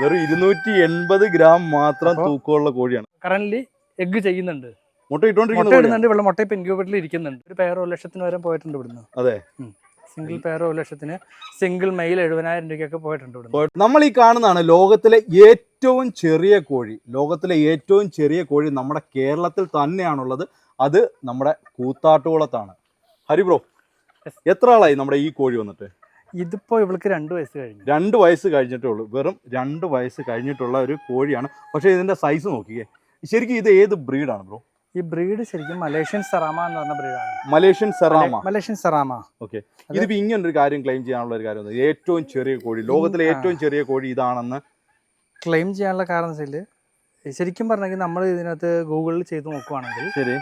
വെറും ഇരുന്നൂറ്റി എൺപത് ഗ്രാം മാത്രം തൂക്കമുള്ള കോഴിയാണ്. കറന്റ് എഗ് ചെയ്യുന്നുണ്ട്. മുട്ട ഇട്ടോണ്ടിരിക്കുന്നുണ്ട് വെള്ളം മുട്ട ഇപ്പൊ ഇൻക്യൂബേറ്ററിൽ ഇരിക്കുന്നുണ്ട്. ഒരു പേർ ഒരു ലക്ഷത്തിന് വരെ പോയിട്ടുണ്ട് ഇവിടുന്ന്. അതെ. സിംഗിൾ പേർ ഒരു ലക്ഷത്തിന് സിംഗിൾ മെയിൽ എഴുപതിനായിരം രൂപയ്ക്കൊക്കെ പോയിട്ടുണ്ട് ഇവിടുന്ന്. നമ്മൾ ഈ കാണുന്നതാണ് ലോകത്തിലെ ഏറ്റവും ചെറിയ കോഴി. ലോകത്തിലെ ഏറ്റവും ചെറിയ കോഴി നമ്മുടെ കേരളത്തിൽ തന്നെയാണുള്ളത്. അത് നമ്മുടെ കൂത്താട്ടുകുളത്താണ്. ഹരി ബ്രോ എത്ര ആളായി നമ്മുടെ ഈ കോഴി വന്നിട്ട്? ഇതിപ്പോ ഇവൾക്ക് രണ്ട് വയസ്സ് കഴിഞ്ഞു. രണ്ട് വയസ്സ് കഴിഞ്ഞിട്ടേ ഉള്ളൂ. വെറും രണ്ട് വയസ്സ് കഴിഞ്ഞിട്ടുള്ള ഒരു കോഴിയാണ്. പക്ഷെ ഇതിന്റെ സൈസ് നോക്കിയേ ശരിക്കും ഇത് ഏത് ബ്രീഡാണ് ബ്രോ ഈ ബ്രീഡ് ശരിക്കും മലേഷ്യൻ സെറാമ എന്ന് പറഞ്ഞ ബ്രീഡാണ് Malaysian serama. Malaysian serama. Okay ഇതിപ്പോ ഇങ്ങനെ ഒരു കാര്യം ക്ലെയിം ചെയ്യാനുള്ള ഒരു കാര്യം? ഏറ്റവും ചെറിയ കോഴി ലോകത്തിലെ ഏറ്റവും ചെറിയ കോഴി ഇതാണെന്ന് ക്ലെയിം ചെയ്യാനുള്ള കാരണം വെച്ചാൽ ശരിക്കും പറഞ്ഞെങ്കിൽ നമ്മൾ ഇതിനകത്ത് ഗൂഗിളിൽ ചെയ്ത് നോക്കുവാണെങ്കിൽ ശരി.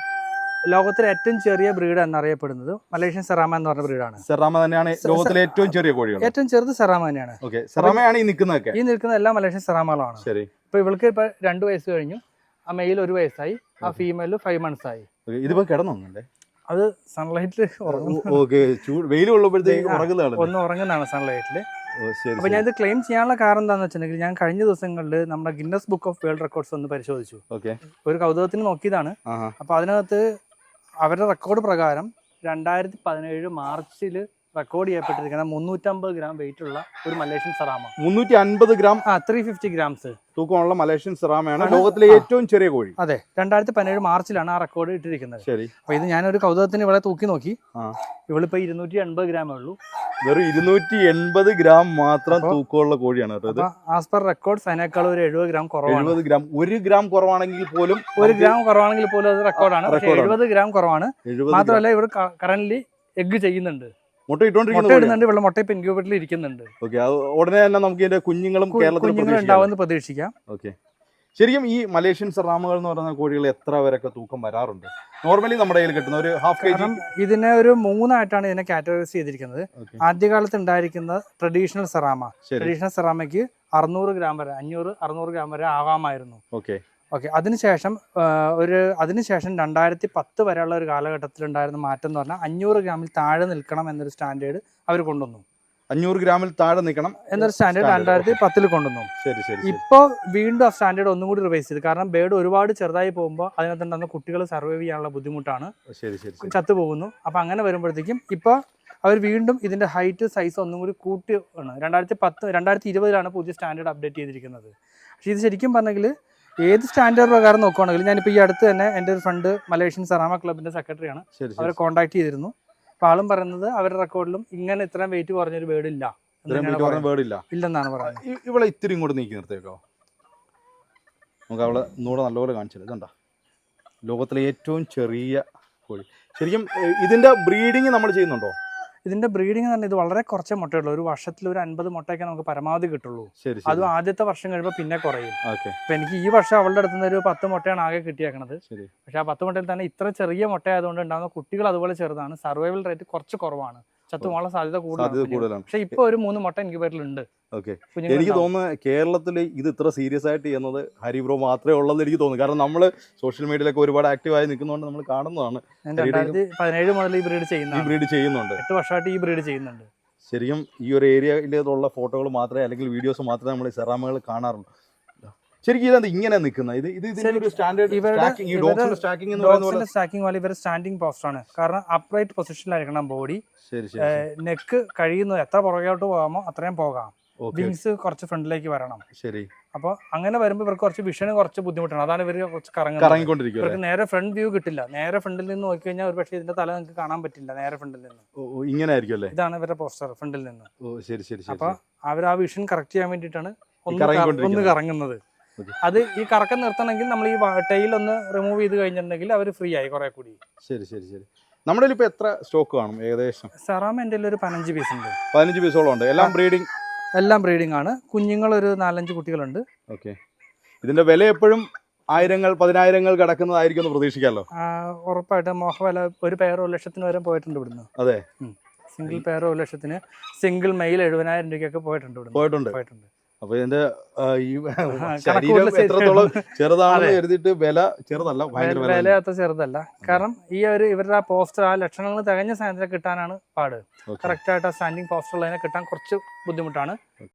ലോകത്തിലെ ഏറ്റവും ചെറിയ ബ്രീഡ് എന്നറിയപ്പെടുന്നത് മലേഷ്യൻ സെറാമ എന്ന് പറഞ്ഞ ബ്രീഡാണ്. സെറാമ തന്നെയാണ് ലോകത്തിലെ ഏറ്റവും ചെറിയ കോഴികൾ. ഏറ്റവും ചെറുത് സെറാമ തന്നെയാണ്. ഓക്കെ. സെറാമയാണ് ഈ നിൽക്കുന്നതൊക്കെ. ഈ നിൽക്കുന്ന എല്ലാ മലേഷ്യൻ സെറാമകളാണ്. ശരി. ഇപ്പൊ ഇവൾക്ക് ഇപ്പൊ രണ്ട് വയസ്സ് കഴിഞ്ഞു. ആ മെയിൽ ഒരു വയസ്സായി. ആ ഫീമെയിൽ ഫൈവ് മന്ത്സ് ആയി. ഇതിപ്പോ കിടന്നുണ്ടേ അത് സൺലൈറ്റിൽ വെയിൽ ഉള്ളപ്പോഴത്തേക്ക് ഒന്ന് ഉറങ്ങുന്നതാണ് സൺലൈറ്റിൽ അപ്പൊ ഞാൻ ഇത് ക്ലെയിം ചെയ്യാനുള്ള കാരണം എന്താണെന്ന് വെച്ചിട്ടുണ്ടെങ്കിൽ ഞാൻ കഴിഞ്ഞ ദിവസങ്ങളിൽ നമ്മുടെ Guinness book of world records ഒന്ന് പരിശോധിച്ചു. ഒരു കൗതുകത്തിന് നോക്കിയതാണ്. അപ്പൊ അതിനകത്ത് അവരുടെ റെക്കോർഡ് പ്രകാരം രണ്ടായിരത്തി പതിനേഴ് മാർച്ചിൽ റെക്കോർഡ് ചെയ്യപ്പെട്ടിരിക്കുന്ന മുന്നൂറ്റമ്പത് ഗ്രാം വെയിറ്റ് ഉള്ള ഒരു മലേഷ്യൻ സെറാമ മുന്നൂറ്റി അൻപത് ഗ്രാം ആ ത്രീ ഫിഫ്റ്റി ഗ്രാംസ് തൂക്കമുള്ള മലേഷ്യൻ സെറാമയാണ് ലോകത്തിലെ ഏറ്റവും ചെറിയ കോഴി. അതെ രണ്ടായിരത്തി പതിനേഴ് മാർച്ചിലാണ് ആ റെക്കോർഡ് ഇട്ടിരിക്കുന്നത്. ശരി. അപ്പൊ ഇത് ഞാനൊരു കൗതുകത്തിന് ഇവിടെ തൂക്കി നോക്കി. ആ. ഇവളിപ്പോൾ ഇരുന്നൂറ്റി എൺപത് ഗ്രാമേ ഉള്ളൂ. വെറും ഇരുന്നൂറ്റി എൺപത് ഗ്രാം മാത്രം തൂക്കമുള്ള കോഴിയാണ് കേട്ടോ ആസ് പെർ റെക്കോർഡ് അതിനേക്കാൾ ഒരു എഴുപത് ഗ്രാം കുറവാണ്. എഴുപത് ഗ്രാം ഒരു ഗ്രാം കുറവാണെങ്കിൽ പോലും ഒരു ഗ്രാം കുറവാണെങ്കിൽ പോലും അത് റെക്കോർഡാണ്. എഴുപത് ഗ്രാം കുറവാണ്. മാത്രമല്ല ഇവർ കറന്റ് എഗ് ചെയ്യുന്നുണ്ട്. മുട്ട ഇടുന്നുണ്ട് വെള്ളം മുട്ട ഇപ്പം ഇൻക്യൂബേറ്ററിൽ ഇരിക്കുന്നുണ്ട്. ഉടനെ തന്നെ നമുക്ക് ഇതിന്റെ കുഞ്ഞുങ്ങളും കുഞ്ഞുങ്ങൾ ഉണ്ടാവുമെന്ന് പ്രതീക്ഷിക്കാം. ഓക്കെ ശരിക്കും ഈ മലേഷ്യൻ സെറാമകൾ എന്ന് പറയുന്ന കോഴികൾ എത്ര വരെയൊക്കെ തൂക്കം വരാറുണ്ട്? നോർമലി നമ്മുടെ കയ്യിൽ കിട്ടുന്ന ഒരു ഹാഫ് കെ ജി ഇതിനെ ഒരു മൂന്നായിട്ടാണ് ഇതിനെ കാറ്റഗറൈസ് ചെയ്തിരിക്കുന്നത്. ആദ്യകാലത്ത് ഉണ്ടായിരിക്കുന്ന ട്രഡീഷണൽ സെറാമ. ട്രഡീഷണൽ സെറാമയ്ക്ക് അറുന്നൂറ് ഗ്രാം വരെ അഞ്ഞൂറ് അറുന്നൂറ് ഗ്രാം വരെ ആവാമായിരുന്നു. Okay okay. അതിനുശേഷം ഒരു അതിനുശേഷം രണ്ടായിരത്തി പത്ത് വരെയുള്ള ഒരു കാലഘട്ടത്തിൽ ഉണ്ടായിരുന്ന മാറ്റം എന്ന് പറഞ്ഞാൽ അഞ്ഞൂറ് ഗ്രാമിൽ താഴെ നിൽക്കണം എന്നൊരു സ്റ്റാൻഡേർഡ് അവർ കൊണ്ടുവന്നു. അഞ്ഞൂറ് ഗ്രാമിൽ താഴെ നിൽക്കണം എന്നൊരു സ്റ്റാൻഡേർഡ് രണ്ടായിരത്തി പത്തിൽ കൊണ്ടുവന്നു. ശരി ശരി ഇപ്പോൾ വീണ്ടും ആ സ്റ്റാൻഡേർഡ് ഒന്നും കൂടി റിവൈസ് ചെയ്തു. കാരണം ബേർഡ് ഒരുപാട് ചെറുതായി പോകുമ്പോൾ അതിനകത്തുണ്ടാകുന്ന കുട്ടികൾ സർവൈവ് ചെയ്യാനുള്ള ബുദ്ധിമുട്ടാണ്. ശരി ശരി ശരി. ചത്തു പോകുന്നു. അപ്പം അങ്ങനെ വരുമ്പോഴത്തേക്കും ഇപ്പോൾ അവർ വീണ്ടും ഇതിന്റെ ഹൈറ്റ് സൈസ് ഒന്നും കൂടി കൂട്ടി ആണ്. രണ്ടായിരത്തി പത്ത് രണ്ടായിരത്തി ഇരുപതിലാണ് പുതിയ സ്റ്റാൻഡേർഡ് അപ്ഡേറ്റ് ചെയ്തിരിക്കുന്നത്. പക്ഷേ ഇത് ശരിക്കും പറഞ്ഞെങ്കിൽ ഏത് സ്റ്റാൻഡേർഡ് പ്രകാരം നോക്കുകയാണെങ്കിലും ഞാനിപ്പോൾ ഈ അടുത്ത് തന്നെ എന്റെ ഒരു ഫ്രണ്ട് മലേഷ്യൻ സറാമ ക്ലബിന്റെ സെക്രട്ടറിയാണ് അവരെ കോൺടാക്ട് ചെയ്തിരുന്നു. അപ്പോൾ ആളും പറയുന്നത് അവരുടെ റെക്കോർഡിലും ഇങ്ങനെ ഇത്രയും വെയിറ്റ് കുറഞ്ഞൊരു ബേർഡ് ഇല്ല ഇല്ലെന്നാണ് പറയുന്നത്. ഇവിടെ ഇത്തിരി ഇങ്ങോട്ട് നീക്കി നിർത്തിയേക്കോ. നമുക്ക് അവളെ നൂടെ നല്ലപോലെ കാണിച്ചത് ഇതുണ്ടോ? ലോകത്തിലെ ഏറ്റവും ചെറിയ കോഴി. ശരിക്കും ഇതിന്റെ ബ്രീഡിങ് നമ്മൾ ചെയ്യുന്നുണ്ടോ? ഇതിന്റെ ബ്രീഡിംഗ് തന്നെ ഇത് വളരെ കുറച്ചേ മുട്ടയുള്ളൂ. ഒരു വർഷത്തിൽ ഒരു അൻപത് മുട്ടയൊക്കെ നമുക്ക് പരമാവധി കിട്ടുള്ളൂ. അത് ആദ്യത്തെ വർഷം കഴിയുമ്പോൾ പിന്നെ കുറയും. അപ്പൊ എനിക്ക് ഈ വർഷം അവളുടെ അടുത്ത് നിന്ന് ഒരു പത്ത് മുട്ടയാണ് ആകെ കിട്ടിയേക്കണത്. പക്ഷെ ആ പത്ത് മുട്ടയിൽ തന്നെ ഇത്ര ചെറിയ മുട്ടയായതുകൊണ്ട് ഉണ്ടാകുന്ന കുട്ടികൾ അതുപോലെ ചെറുതാണ്. സർവൈവൽ റേറ്റ് കുറച്ച് കുറവാണ്. ചത്തുപോകാനുള്ള സാധ്യത കൂടുതലാണ് പക്ഷെ ഇപ്പൊ ഒരു മൂന്ന് മുട്ട എനിക്ക് ഉണ്ട് ഓക്കെ എനിക്ക്. തോന്നുന്നത് കേരളത്തിൽ ഇത് ഇത്ര സീരിയസ് ആയിട്ട് ചെയ്യുന്നത് ഹരി ബ്രോ മാത്രമേ ഉള്ളതെന്ന് എനിക്ക് തോന്നുന്നു. കാരണം നമ്മൾ സോഷ്യൽ മീഡിയയിലൊക്കെ ഒരുപാട് ആക്റ്റീവായി നിൽക്കുന്നതുകൊണ്ട് നമ്മൾ കാണുന്നതാണ്. രണ്ടായിരത്തി പതിനേഴ് മുതൽ ഈ ബ്രീഡ് ഈ ബ്രീഡ് ചെയ്യുന്നുണ്ട്. എട്ട് വർഷമായിട്ട് ഈ ബ്രീഡ് ചെയ്യുന്നുണ്ട്. ശരിക്കും ഈ ഒരു ഏരിയയിലുള്ള ഫോട്ടോകൾ മാത്രമേ അല്ലെങ്കിൽ വീഡിയോസ് മാത്രമേ നമ്മൾ സെറാമകൾ കാണാറുള്ളൂ. ശരിക്കും ഇതെന്ത് ഇങ്ങനെ നിൽക്കുന്നത്. ഇത് ഇത് ഇതിന്റെ സ്റ്റാൻഡേർഡ് ഇവരുടെ- സ്റ്റാക്കിംഗ് ഇവരുടെ എന്ന് പറയുന്നത് സ്റ്റാക്കിംഗ് പോലെ ഇവർ സ്റ്റാൻഡിംഗ് പോസ്റ്റർ ആണ്. കാരണം അപ്രൈറ്റ് പൊസിഷനിലായിരിക്കണം ബോഡി ശരി ശരി നെക്ക് കഴിയുന്നത് എത്ര പുറകോട്ട് പോകാമോ അത്രയും പോകാം. വിങ്സ് കുറച്ച് ഫ്രണ്ടിലേക്ക് വരണം. ശരി. അപ്പൊ അങ്ങനെ വരുമ്പോൾ ഇവർക്ക് കുറച്ച് വിഷന് കുറച്ച് ബുദ്ധിമുട്ടാണ്. അതാണ് ഇവർ കുറച്ച് കറങ്ങിക്കൊണ്ടിരിക്കും ഇവർക്ക് നേരെ ഫ്രണ്ട് വ്യൂ കിട്ടില്ല. നേരെ ഫ്രണ്ടിൽ നിന്ന് നോക്കി കഴിഞ്ഞാൽ ഒരു പക്ഷേ ഇതിന്റെ തല നിങ്ങൾക്ക് കാണാൻ പറ്റില്ല നേരെ ഫ്രണ്ടിൽ നിന്ന്. ഇങ്ങനെ ആയിരിക്കും അല്ലേ ഇതാണ് ഇവരുടെ പോസ്റ്റർ ഫ്രണ്ടിൽ നിന്ന്. ഓ ശരി ശരി ശരി അപ്പൊ അവർ ആ വിഷൻ കറക്റ്റ് ചെയ്യാൻ വേണ്ടിയിട്ടാണ് ഒന്ന്. കറങ്ങുന്നത്. അത് ഈ കറക്കം നിർത്തണമെങ്കിൽ നമ്മൾ ഈ ടൈൽ ഒന്ന് റിമൂവ് ചെയ്ത് കഴിഞ്ഞിട്ടുണ്ടെങ്കിൽ അവർ ഫ്രീ ആയി കുറെ കൂടി. ശരി ശരി ശരി. നമ്മുടെ ഇപ്പൊ എത്ര സ്റ്റോക്ക് കാണും ഏകദേശം? സെറാമ എന്റെ ഒരു പതിനഞ്ച് പീസ് ഉണ്ട്. പതിനഞ്ച് പീസോളം ഉണ്ട്. എല്ലാം ബ്രീഡിംഗ് എല്ലാം ബ്രീഡിംഗ് ആണ്. കുഞ്ഞുങ്ങൾ ഒരു നാലഞ്ച് കുട്ടികളുണ്ട്. ഓക്കെ. ഇതിന്റെ വില എപ്പോഴും ആയിരങ്ങൾ പതിനായിരങ്ങൾ കിടക്കുന്നതായിരിക്കും എന്ന് പ്രതീക്ഷിക്കാമല്ലോ ഉറപ്പായിട്ട് മോഹവില ഒരു പേർ ഒരു ലക്ഷത്തിന് വരെ പോയിട്ടുണ്ട് ഇവിടുന്ന്. അതെ. സിംഗിൾ പേർ ഒരു ലക്ഷത്തിന് സിംഗിൾ മെയിൽ എഴുപതിനായിരം രൂപയ്ക്കൊക്കെ പോയിട്ടുണ്ട് പോയിട്ടുണ്ട്. പോയിട്ടുണ്ട്. അപ്പൊ ഇതിന്റെ ഈ ശരീരം എത്രത്തോളം ചെറുതാണ് എഴുതിയിട്ട് വില ചെറുതല്ല വില അത്ര ചെറുതല്ല. കാരണം ഈ ഒരു ഇവരുടെ ആ പോസ്റ്റർ ആ ലക്ഷണങ്ങൾ തികഞ്ഞ സാധനത്തിൽ കിട്ടാനാണ് പാട്. കറക്റ്റ് ആയിട്ട് ആ സ്റ്റാൻഡിങ് പോസ്റ്റർ ഉള്ളതിനെ കിട്ടാൻ കുറച്ച് ബുദ്ധിമുട്ടാണ്.